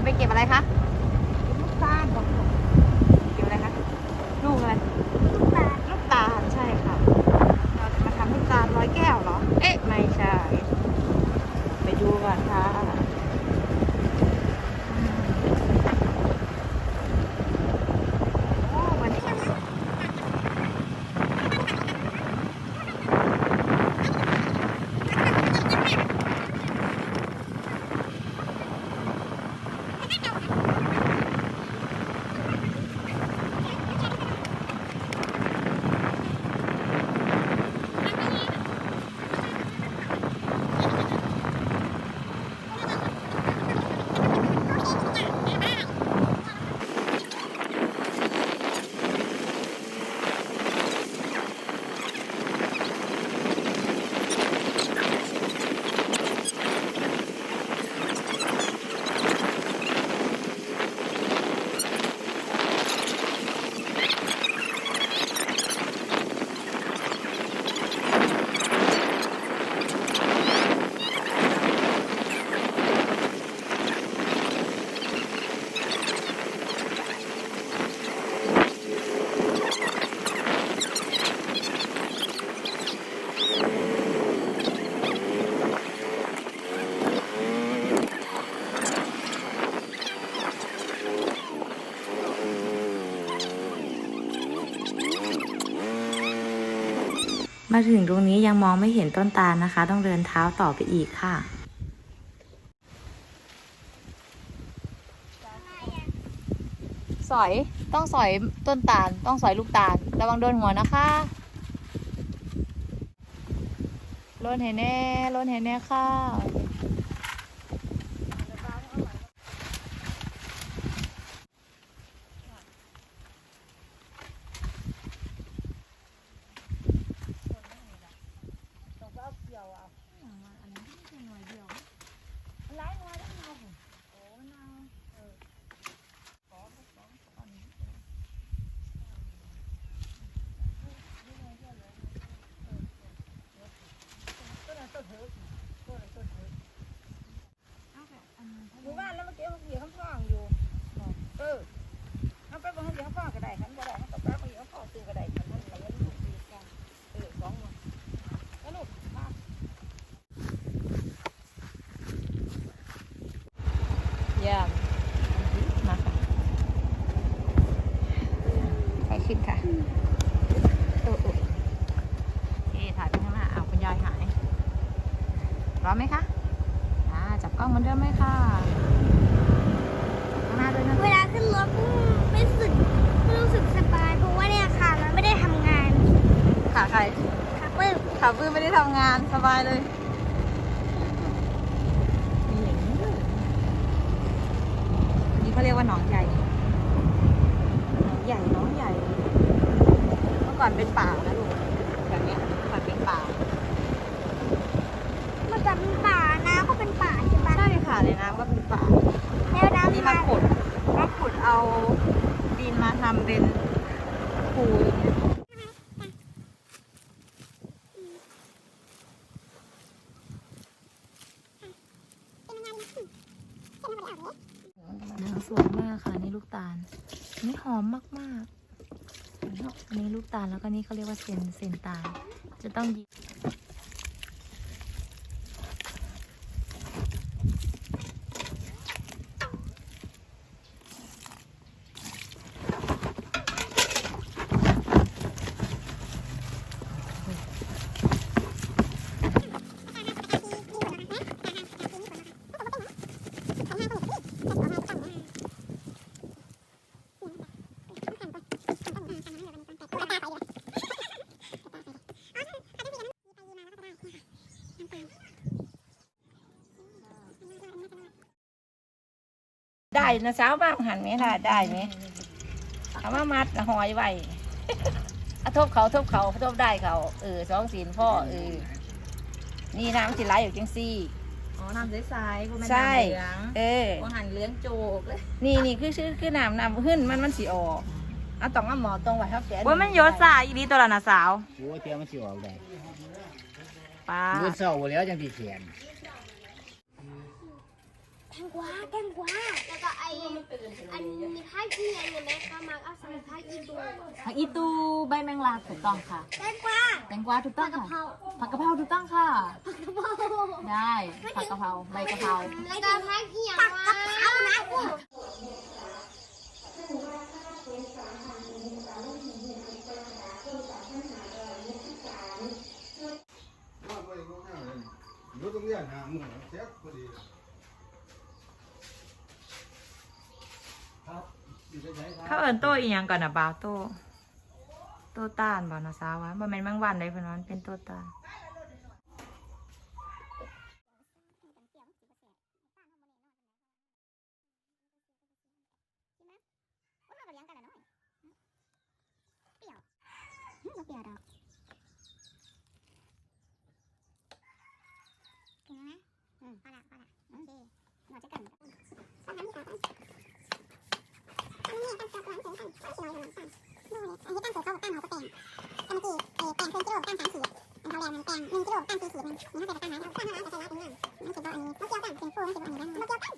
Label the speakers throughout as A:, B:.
A: จะไปเก็บอะไรคะ
B: ลูกตาลบอก
A: เก็บอะไรคะ ลูกอะไร
B: ลูกตาล
A: ลูกตาลใช่ค่ะ เราจะมาทำลูกตาลร้อยแก้วเหรอ เอ๊ะ ไม่ใช่ ไปดูก่อนค่ะโอ้วันนี้
C: มาถึงตรงนี้ยังมองไม่เห็นต้นตาลนะคะ ต้องเดินเท้าต่อไปอีกค่ะ
A: สอยต้องสอยต้นตาล ต้องสอยลูกตาล ระวังโดนหัวนะคะล้นเห็นแน่ล้นเห็นแน่ค่ะ
B: หมู่บ้านแล้วเมื่อกี้เขาเหยียบข้างข้างอยู่ เออเอาไปบนเขาเหยียบข้างข้างก็ได้ขันบ่ได้เขาตกปลาเขาเหยียบข้างข้างซื้อก็ได้ขันมันไหลแล้วลูกตีกันเออสองหมดแล้วลูกมา
A: เยี่ยมมาค่ะไปขึ้นค่ะโอ้โอ้โอเคถ่ายไปข้างหน้าเอาคุณยายหายพร้อมไหมคะอ่าจับกล้องเหมือนเดิมไหมค่ะข้างหน้าด้วยนะ
D: เวลาขึ้นรถไม่รู้สึกไม่รู้สึกสบาย เพราะว่าเนี่ยค่ะมันไม่ได้ทำงาน
A: ขาใคร
D: ค่ะปึ้ม
A: ขาบื้อไม่ได้ทำงานสบายเลยมีอย่างนี้ด้วยอันนี้เขาเรียก ว่าหนองใหญ่ หนองใหญ่หนองใหญ่ เมื่อก่อนเป็นป่านะลูกแบบเนี้ยเมื่อก่อนเป็นป่า
D: มันจะเป็นป่าน้ำก็เป็นป่าใช่ปะ
A: ใช่ค่ะในน้ำก็เป็นป่า
D: แล้วน้ำ
A: นี่
D: มา
A: มาขุดมาขุดเอาดินมาทำเป็นคูอย่างเงี้ย น้ำสวยมากค่ะนี่ลูกตาลนนี่หอมมากๆอันนี้ลูกตาลแล้วก็นี่เขาเรียกว่าเซนเซนตาลจะต้องยิ
B: ได้นะสาวบ้างหันไหมล่ะได้ไหมเอามามัดหอยไว้เอาทบเขาทบเขาทบได้เขาเออสองศีลพ่อเออนี่น้ำสิไหลอยู่จังซี่
A: อ๋อน้ำใสๆคุณแม่
B: ใช่
A: น้ำเหลือง
B: เออ
A: ว่าหันเหลืองโจกเลย
B: นี่นี่คือชื่อคือน้ำน้ำขึ้นมันมันสีออกเอาต้องเอาหมอตรงไว้ครับแก
A: ว่ามันยศสายอีนีตัวละนะสาว
E: โอ้ยเทียมันสิออกได้
A: ป้า
E: มื้อเช้าบ่แล้วจังสิเขียน
D: งกวาแตงกวาแล้วก็ไออันมีผ้าอีอันนี้ไหมคะมาร์กเอาสมัยผ้าอีดู
A: ผักอีตูใบแมงลักถูกต้องค่ะ
D: แตงกวา
A: แตงกวาถูกต้อง
D: ผักกะ
A: ค่ะ
D: เพรา
A: ผักกะเพราถูกต้องค่ะ
D: ผักกะเพรา
A: ได้ผักกะเพราใบกะเพรา
D: แล้วก็ผ้าอีอย่างผักกะเพรานะ
E: ว่าไปก็ง่ายเลยรถต้องเรียนหาหมู่เช็คพอดีครับอยู่ใช้ค
A: เขาเอินโตอีหยังก่อนนะบาวโต โตต้านบ่นะสาววะบ่แม่นแมงวันเลยเพิ่นว่ามันเป็นโตต้าน
D: เปรี้ยวดอกกินไหมอืมพอละพอละโอเคหมดจะกันอัน อันนี้ก้านโผล่เข้าก้านเขาก็แปลงแต่เมื่อกี้เอแปลงครึ่งกิโลก้านสามสี่อะเป็นทองแดงแปลงหนึ่งกิโลก้านสี่สี่มันมันต้องใส่ก้านไหนก้านละร้อยแต่ใส่ละเป็นเงินมันเกี่ยวกันเป็นโฟมเกี่ยวกันอย่างนั้นมันเกี่ยวกัน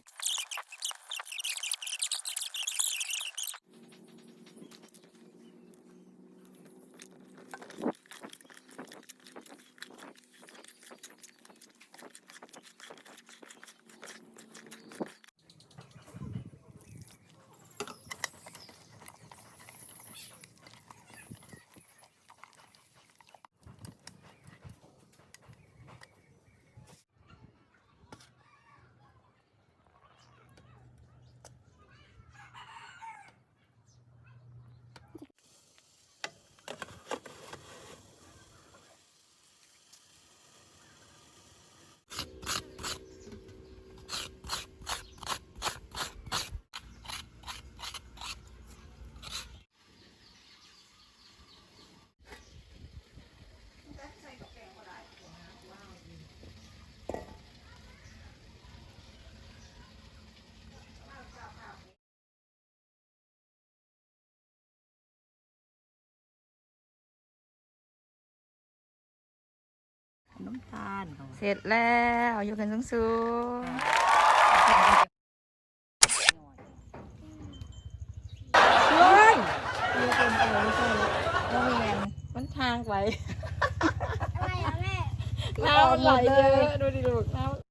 B: น้ำตาล
A: เสร็จแล้วอยู่กันสูงๆเฮ้ย
B: เราเรียนมันทางไป
D: อะไรอะแม่
B: น้ำไหลเยอะดูดิลูกน้ำ